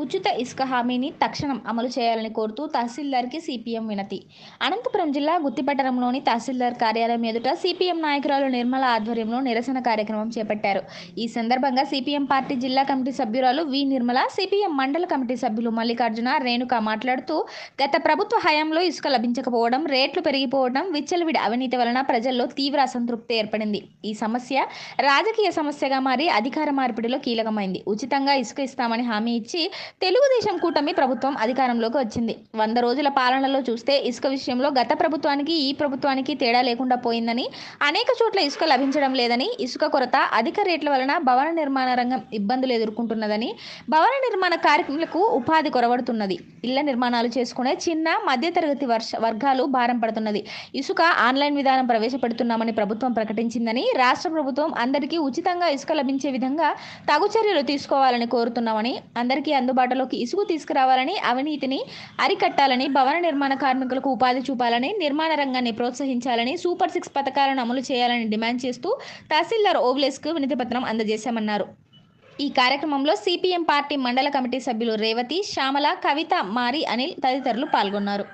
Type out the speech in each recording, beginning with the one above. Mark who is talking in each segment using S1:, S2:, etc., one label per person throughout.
S1: ఉచిత ఇసుక హామీని తక్షణం అమలు చేయాలని కోరుతూ తహసీల్దార్కి సిపిఎం వినతి. అనంతపురం జిల్లా గుత్తిపట్టణంలోని తహసీల్దార్ కార్యాలయం ఎదుట సిపిఎం నాయకురాలు నిర్మల ఆధ్వర్యంలో నిరసన కార్యక్రమం చేపట్టారు. ఈ సందర్భంగా సిపిఎం పార్టీ జిల్లా కమిటీ సభ్యురాలు వి. నిర్మల సిపిఎం మండల కమిటీ సభ్యులు మల్లికార్జున రేణుక మాట్లాడుతూ గత ప్రభుత్వ హయాంలో ఇసుక లభించకపోవడం రేట్లు పెరిగిపోవడం విచ్చలవిడి అవినీతి వలన ప్రజల్లో తీవ్ర అసంతృప్తి ఏర్పడింది. ఈ సమస్య రాజకీయ సమస్యగా మారి అధికార మార్పిడిలో కీలకమైంది. ఉచితంగా ఇసుక ఇస్తామని హామీ ఇచ్చి తెలుగుదేశం కూటమి ప్రభుత్వం అధికారంలోకి వచ్చింది. వంద రోజుల పాలనలో చూస్తే ఇసుక విషయంలో గత ప్రభుత్వానికి ఈ ప్రభుత్వానికి తేడా లేకుండా పోయిందని అనేక చోట్ల ఇసుక లభించడం లేదని ఇసుక కొరత అధిక రేట్ల వలన భవన నిర్మాణ రంగం ఇబ్బందులు ఎదుర్కొంటున్నదని భవన నిర్మాణ కార్మికులకు ఉపాధి కొరవడుతున్నది. ఇళ్ళ నిర్మాణాలు చేసుకునే చిన్న మధ్యతరగతి వర్ష వర్గాలు భారం పడుతున్నది. ఇసుక ఆన్లైన్ విధానం ప్రవేశపెడుతున్నామని ప్రభుత్వం ప్రకటించిందని రాష్ట్ర ప్రభుత్వం అందరికీ ఉచితంగా ఇసుక లభించే విధంగా తగు చర్యలు తీసుకోవాలని కోరుతున్నామని అందరికీ అందుబాటులోకి ఇసుక తీసుకురావాలని అవినీతిని అరికట్టాలని భవన నిర్మాణ కార్మికులకు ఉపాధి చూపాలని నిర్మాణ రంగాన్ని ప్రోత్సహించాలని సూపర్ సిక్స్ పథకాలను అమలు చేయాలని డిమాండ్ చేస్తూ తహసీల్దార్ ఓవ్లేస్కు వినతిపత్రం అందజేశామన్నారు. ఈ కార్యక్రమంలో సిపిఎం పార్టీ మండల కమిటీ సభ్యులు రేవతి శ్యామల కవిత మారి అనిల్ తదితరులు పాల్గొన్నారు.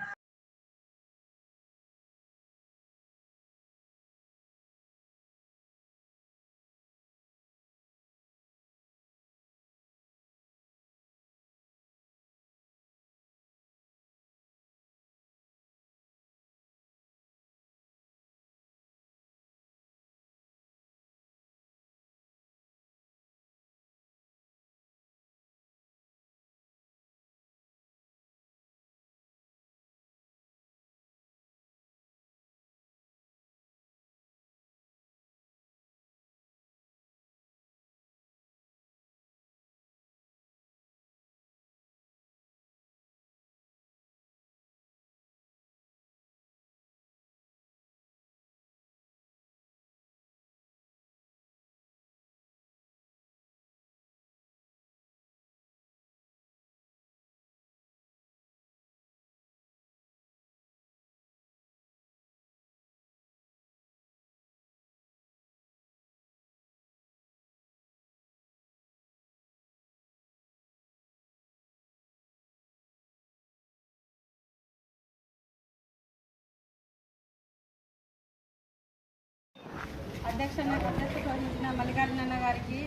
S2: అధ్యక్ష అధ్యక్షత వహించిన మల్లికార్జున గారికి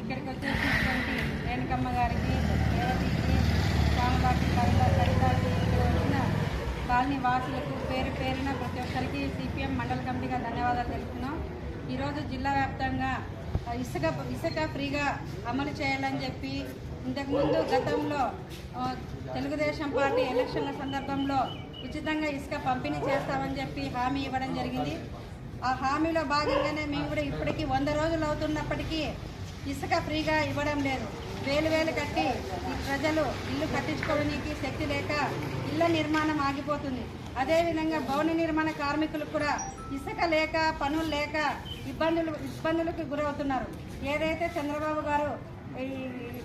S2: ఇక్కడికి వచ్చేసినటువంటి రేణుకమ్మ గారికి రేవతికి స్వామివారికి కవిత కవితకి ఇక్కడ వచ్చిన కాలనీ వాసులకు పేరు పేరున ప్రతి ఒక్కరికి సిపిఎం మండల కమిటీగా ధన్యవాదాలు తెలుపుతున్నాం. ఈరోజు జిల్లా వ్యాప్తంగా ఇసుక ఇసుక ఫ్రీగా అమలు చేయాలని చెప్పి ఇంతకుముందు గతంలో తెలుగుదేశం పార్టీ ఎలక్షన్ల సందర్భంలో ఉచితంగా ఇసుక పంపిణీ చేస్తామని చెప్పి హామీ ఇవ్వడం జరిగింది. ఆ హామీలో భాగంగానే మేము కూడా ఇప్పటికీ వంద రోజులు అవుతున్నప్పటికీ ఇసుక ఫ్రీగా ఇవ్వడం లేదు. వేలు వేలు కట్టి ప్రజలు ఇల్లు కట్టించుకోవడానికి శక్తి లేక ఇళ్ళ నిర్మాణం ఆగిపోతుంది. అదేవిధంగా భవన నిర్మాణ కార్మికులు కూడా ఇసుక లేక పనులు లేక ఇబ్బందులు ఇబ్బందులకు గురవుతున్నారు. ఏదైతే చంద్రబాబు గారు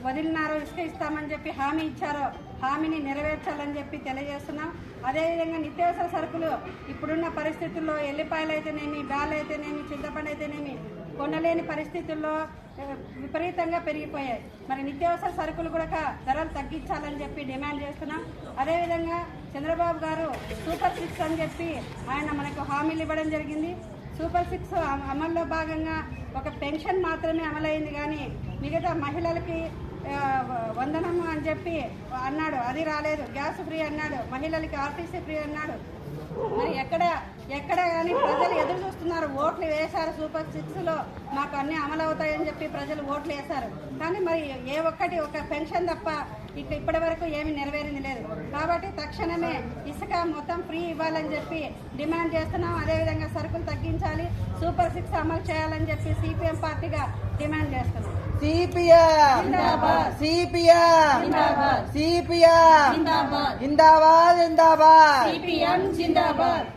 S2: వదిలినారో ఇసుక ఇస్తామని చెప్పి హామీ ఇచ్చారో హామీని నెరవేర్చాలని చెప్పి తెలియజేస్తున్నాం. అదేవిధంగా నిత్యావసర సరుకులు ఇప్పుడున్న పరిస్థితుల్లో ఎల్లిపాయలు అయితేనేమి బ్యాల్ అయితేనేమి చింతపండు అయితేనేమి కొనలేని పరిస్థితుల్లో విపరీతంగా పెరిగిపోయాయి. మరి నిత్యావసర సరుకులు కూడా ధరలు తగ్గించాలని చెప్పి డిమాండ్ చేస్తున్నాం. అదేవిధంగా చంద్రబాబు గారు సూపర్ సిక్స్ అని చెప్పి ఆయన మనకు హామీలు ఇవ్వడం జరిగింది. సూపర్ సిక్స్ అమల్లో భాగంగా ఒక పెన్షన్ మాత్రమే అమలైంది కానీ మిగతా మహిళలకి వందనము అని చెప్పి అన్నాడు. అది రాలేదు. గ్యాస్ ఫ్రీ అన్నాడు. మహిళలకి ఆర్టీసీ ఫ్రీ అన్నాడు. మరి ఎక్కడ ఎక్కడ కానీ ప్రజలు ఎదురు చూస్తున్నారు. ఓట్లు వేశారు సూపర్ సిక్స్లో. మాకు అన్ని అమలు అవుతాయని చెప్పి ప్రజలు ఓట్లు వేశారు. కానీ మరి ఏ ఒక్కటి ఒక పెన్షన్ తప్ప ఇక ఇప్పటి వరకు ఏమి నెరవేరింది లేదు. కాబట్టి తక్షణమే ఇసుక మొత్తం ఫ్రీ ఇవ్వాలని చెప్పి డిమాండ్ చేస్తున్నాం. అదేవిధంగా సరుకులు తగ్గించాలి. సూపర్ సిక్స్ అమలు చేయాలని చెప్పి సిపిఎం పార్టీగా డిమాండ్ చేస్తున్నాం.
S3: సిపిఎం సిపిఎం సిపిఎం జిందాబాద్ జిందాబాద్
S2: సిపిఎం జిందాబాద్